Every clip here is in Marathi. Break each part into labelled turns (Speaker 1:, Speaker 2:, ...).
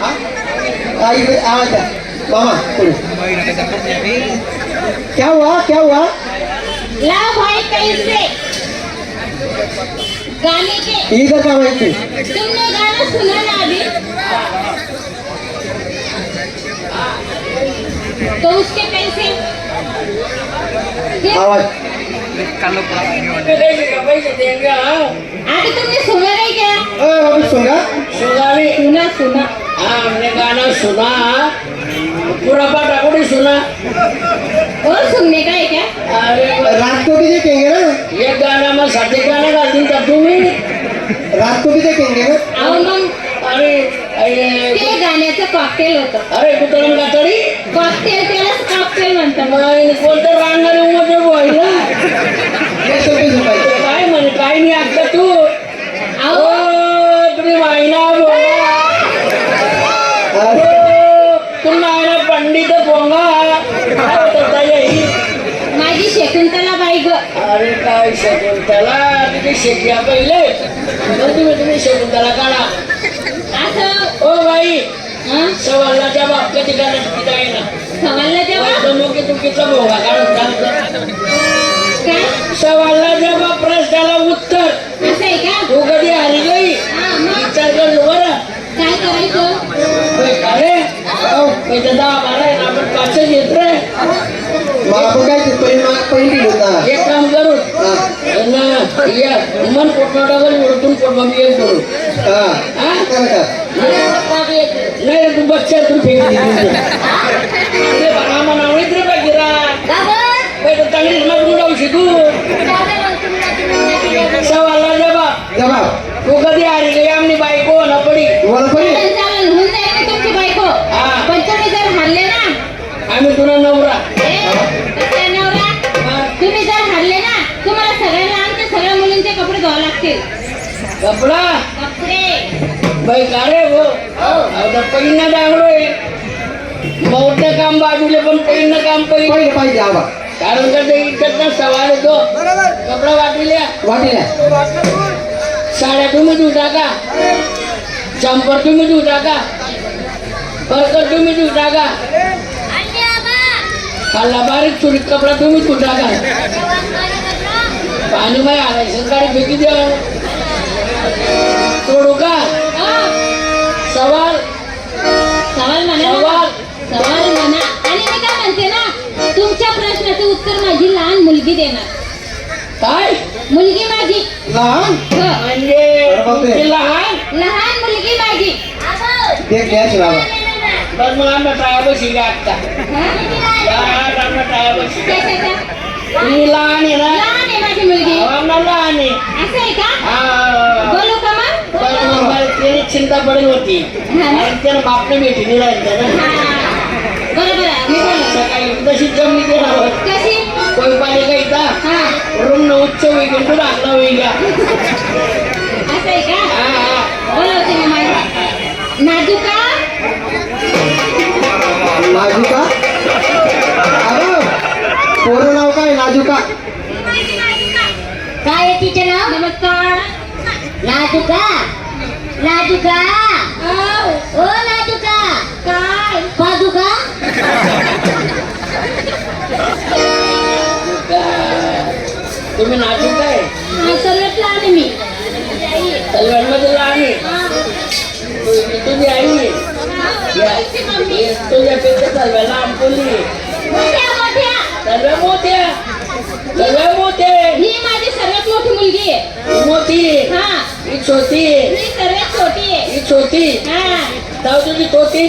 Speaker 1: इधर आवाज। मामा। क्या हुआ क्या हुआ?
Speaker 2: ला भाई कैसे? गाने के
Speaker 1: इधर का भाई तू
Speaker 2: तुमने गाना सुना ना अभी? तो उसके पैसे
Speaker 1: आवाज।
Speaker 2: आगे तुमने सुना नहीं क्या?
Speaker 3: सुना।
Speaker 2: सुना सुना।
Speaker 3: हाँ हमने गाना सुना पूरा पाटा को सुना
Speaker 2: और सुनने का है क्या
Speaker 3: अरे
Speaker 1: रात को भी देखेंगे ना
Speaker 3: ये गाना मैं साथी गाना गा दिन तक तुम्ही
Speaker 1: रात को भी देखेंगे ना
Speaker 2: अहो मग
Speaker 3: अरे अरे
Speaker 2: ते गाण्याचं कॉकटेल होतं
Speaker 3: अरे कुठं का तरी
Speaker 2: कॉकटेल त्यालाच कॉकटेल म्हणतात
Speaker 3: मग कोणतं रांगणार उमटे बोयला
Speaker 1: ये तो भी झोपायचं.
Speaker 3: काय म्हणे काय नाही आता तू
Speaker 2: अहो
Speaker 3: ओ तुम्ही मायना बोला
Speaker 1: अरे,
Speaker 3: ओ, तुम्ही मायना पंडित बोंगा काय होतं ताई आई?
Speaker 2: माझी शकुंतला बाई ग
Speaker 3: अरे काय शकुंतला तुम्ही शेकिया पहिले तर तुम्ही तुम्ही शकुंतला काढा
Speaker 2: असं
Speaker 3: ओ बाई
Speaker 2: हं?
Speaker 3: सवालाच्या बाबतीत ठिकाणी किती आहे ना
Speaker 2: सवालला जेव्हा
Speaker 3: जमोकी चुकीचा भोगा काढून चालतं
Speaker 2: काय
Speaker 3: सवालाच्या बाब प्रश्नाला उत्तर
Speaker 2: असं आहे का
Speaker 3: तू कधी हरी गई
Speaker 2: हा मग
Speaker 3: विचार कर बरं
Speaker 2: काय करायचं
Speaker 3: होय का रे पैसे दहा बारा आहे ना आपण पाचच येत रे
Speaker 1: मग आपण काय ते पहिली माग पहिली होता हा,
Speaker 3: ना या मन पोटनाटावर उडतून पोट बंद येईल करू
Speaker 1: हा.
Speaker 3: हा?
Speaker 1: काय म्हणतात?
Speaker 3: नाही रे, तू बच्चा तू
Speaker 2: कपडा?
Speaker 3: कपडे. बाई का रे हो? आता पहिलं डांगलोय बहुतेक काम बाजूले पण पहिलं काम पहिलं
Speaker 1: पाहिजे आबा
Speaker 3: कारण का ते इकडचा सवाल येतो कपडा वाटिल्या
Speaker 1: वाटेल्या.
Speaker 3: साड्या तुम्ही देऊ टाका चंपर तुम्ही देऊ टाका परकर तुम्ही देऊ टाका खाल्ला बारीक चुरीत कपडा तुम्ही देऊ टाका पाणी माय आलाय सरकारी फेकी द्या. सोडू का सवाल।
Speaker 2: सवाल म्हणा ना.
Speaker 3: सवाल।
Speaker 2: सवाल म्हणा. आणि मी काय म्हणते ना तुमच्या प्रश्नाचं उत्तर माझी लहान मुलगी देणार.
Speaker 3: काय?
Speaker 2: मुलगी माझी.
Speaker 1: लहान?
Speaker 2: हो.
Speaker 3: म्हणजे तुमची लहान?
Speaker 2: लहान मुलगी माझी.
Speaker 3: बस मग टाया
Speaker 2: हा?
Speaker 3: टाया? तुम्ही लहान आहे ना
Speaker 2: लहान आहे माझी मुलगी
Speaker 3: आम्हाला लहान आहे
Speaker 2: असं आहे का
Speaker 3: हा.
Speaker 2: बोलू का मग
Speaker 3: बरं, मग मला त्याची चिंता पडेल होती
Speaker 2: हा
Speaker 3: त्यानं बापने भेटी नाही राहिलं ना
Speaker 2: हा. बरं बरं मी बोलू
Speaker 3: सकाळी तशी जमली ते
Speaker 2: कशी?
Speaker 3: कोई पालिका इथं
Speaker 2: हा.
Speaker 3: रूम उच्च होईल तू टाकला होईल
Speaker 2: असं आहे का? बोलवते मी माझी. नाजुका
Speaker 1: नाजुका अगं पोरं नाव काय? नाजुका
Speaker 2: काय आहे तिचे नाव? नमस्कार. नाजुका नाजुका ओ नाजुका काय? पादुका?
Speaker 3: तुम्ही नाचू काय
Speaker 2: सर्वात लहान आहे मी.
Speaker 3: तलवारमध्ये लहान आहे तु- तुझी आई. तुझ्यापेक्षा तलवार लहान कोणी आहे?
Speaker 2: मोठ्या मोठ्या
Speaker 3: तलवार मोठ्या तलवार मोठे
Speaker 2: ही माझी सर्वात मोठी मुलगी आहे
Speaker 3: मोठी आहे.
Speaker 2: हा
Speaker 3: ही छोटी आहे.
Speaker 2: ही सर्वात छोटी आहे
Speaker 3: ही छोटी
Speaker 2: हा
Speaker 3: जाऊ तुझी छोटी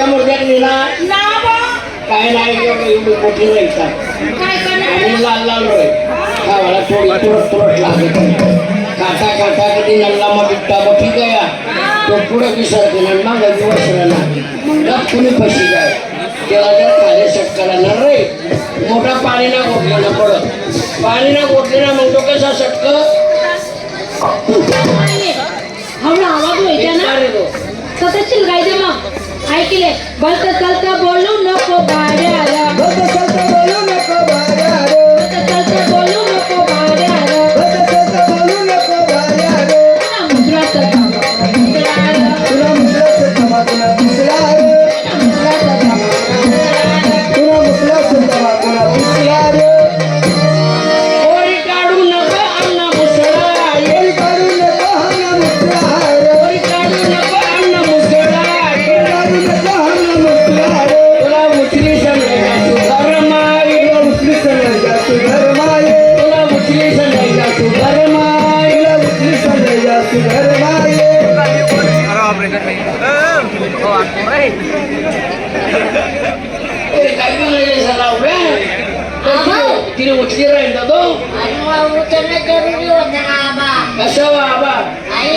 Speaker 3: ना
Speaker 1: या
Speaker 3: मुर्द्यात ना
Speaker 2: ना बा.
Speaker 3: काय नाही एवढं मोठी
Speaker 2: करणार
Speaker 3: आणि लाल लाल रोय खावाला थोडी तुरट तुरट लागत काटा काटा कधी नल्ला मग बिट्टा मग ठीक आहे या. तो पुढे विसरते ना मग दिवस राहणार कुणी पशी काय त्याला जर खाले सटकाला रे मोठा पाणी ना गोठला ना पडत पाणी ना गोठले ना मग तो कसा सटक
Speaker 2: हवळा आवाज व्हायचा ना
Speaker 3: रे तो
Speaker 2: तसं चिलगायचे मग ऐकले. बलत चलता बोलू नको बाऱ्याला बलत चलता बोलू
Speaker 3: केलं झाला उभ्या तिने उचली राहील ना तो
Speaker 4: उचलणं जरुरी होतं ना आबा
Speaker 3: कसं वा आबा
Speaker 4: आई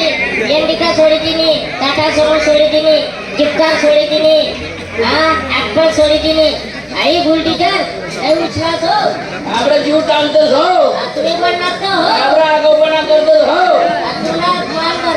Speaker 4: एंडिका सोडी तिने टाटा सोडून सोडी तिने जिपकार सोडी तिने हा. ऍपल सोडी तिने आई भूल टीचर हे. उचलाच हो
Speaker 3: आपला जीव टाळतोस हो
Speaker 4: तुम्ही पण लागतो हो.
Speaker 3: आपला आगोपणा करतोस हो.
Speaker 4: तुला माल करवाय तुला हो
Speaker 3: अरे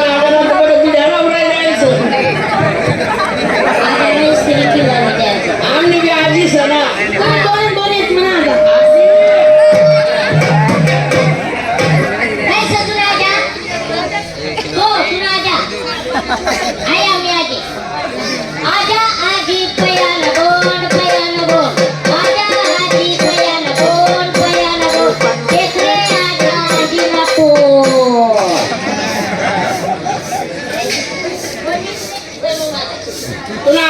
Speaker 3: না না